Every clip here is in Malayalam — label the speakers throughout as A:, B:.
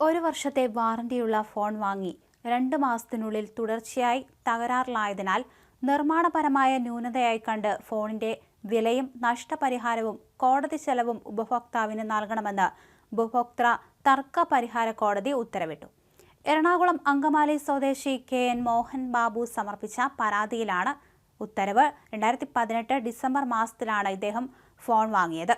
A: ഒരു വർഷത്തെ വാറണ്ടിയുള്ള ഫോൺ വാങ്ങി രണ്ട് മാസത്തിനുള്ളിൽ തുടർച്ചയായി തകരാറിലായതിനാൽ നിർമ്മാണപരമായ ന്യൂനതയായി കണ്ട് ഫോണിന്റെ വിലയും നഷ്ടപരിഹാരവും കോടതി ചെലവും ഉപഭോക്താവിന് നൽകണമെന്ന് ഉപഭോക്തൃ തർക്ക പരിഹാര കോടതി ഉത്തരവിട്ടു. എറണാകുളം അങ്കമാലി സ്വദേശി കെ എൻ മോഹൻ ബാബു സമർപ്പിച്ച പരാതിയിലാണ് ഉത്തരവ്. രണ്ടായിരത്തി പതിനെട്ട് ഡിസംബർ മാസത്തിലാണ് ഇദ്ദേഹം ഫോൺ വാങ്ങിയത്.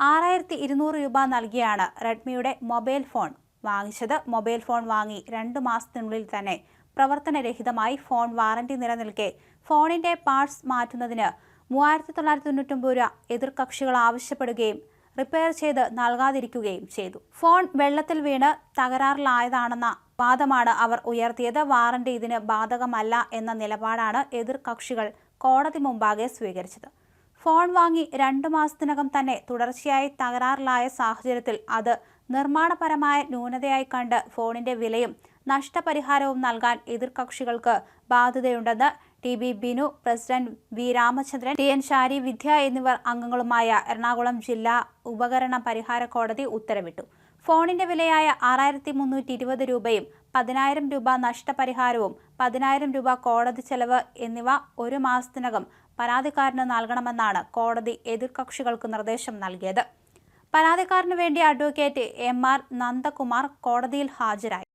A: ആറായിരത്തി ഇരുന്നൂറ് രൂപ നൽകിയാണ് റെഡ്മിയുടെ മൊബൈൽ ഫോൺ വാങ്ങിച്ചത് മൊബൈൽ ഫോൺ വാങ്ങി രണ്ട് മാസത്തിനുള്ളിൽ തന്നെ പ്രവർത്തനരഹിതമായി ഫോൺ വാറന്റി നിലനിൽക്കെ. ഫോണിന്റെ പാർട്സ് മാറ്റുന്നതിന് മൂവായിരത്തി തൊള്ളായിരത്തി തൊണ്ണൂറ്റൊമ്പത് രൂപ എതിർകക്ഷികൾ ആവശ്യപ്പെടുകയും റിപ്പയർ ചെയ്ത് നൽകാതിരിക്കുകയും ചെയ്തു. ഫോൺ വെള്ളത്തിൽ വീണ് തകരാറിലായതാണെന്ന വാദമാണ് അവർ ഉയർത്തിയത്. വാറന്റി ഇതിന് ബാധകമല്ല എന്ന നിലപാടാണ് എതിർകക്ഷികൾ കോടതി മുമ്പാകെ സ്വീകരിച്ചത്. ഫോൺ വാങ്ങി രണ്ടു മാസത്തിനകം തന്നെ തുടർച്ചയായി തകരാറിലായ സാഹചര്യത്തിൽ അത് നിർമ്മാണപരമായ ന്യൂനതയായി കണ്ട് ഫോണിന്റെ വിലയും നഷ്ടപരിഹാരവും നൽകാൻ എതിർകക്ഷികൾക്ക് ബാധ്യതയുണ്ടെന്ന് T B Binu president V Ramachandran T N Shari Vidya എന്നിവർ അംഗങ്ങളുമായ എറണാകുളം ജില്ലാ ഉപകരണ പരിഹാര കോടതി ഉത്തരവിട്ടു. ഫോണിന്റെ വിലയായ ആറായിരത്തി മുന്നൂറ്റി ഇരുപത് രൂപയും പതിനായിരം രൂപ നഷ്ടപരിഹാരവും പതിനായിരം രൂപ കോടതി ചെലവ് എന്നിവ ഒരു മാസത്തിനകം പരാതിക്കാരന് നൽകണമെന്നാണ് കോടതി എതിർകക്ഷികൾക്ക് നിർദ്ദേശം നൽകിയത്. പരാതിക്കാരന് വേണ്ടി അഡ്വക്കേറ്റ് എം ആർ നന്ദകുമാർ കോടതിയിൽ ഹാജരായി.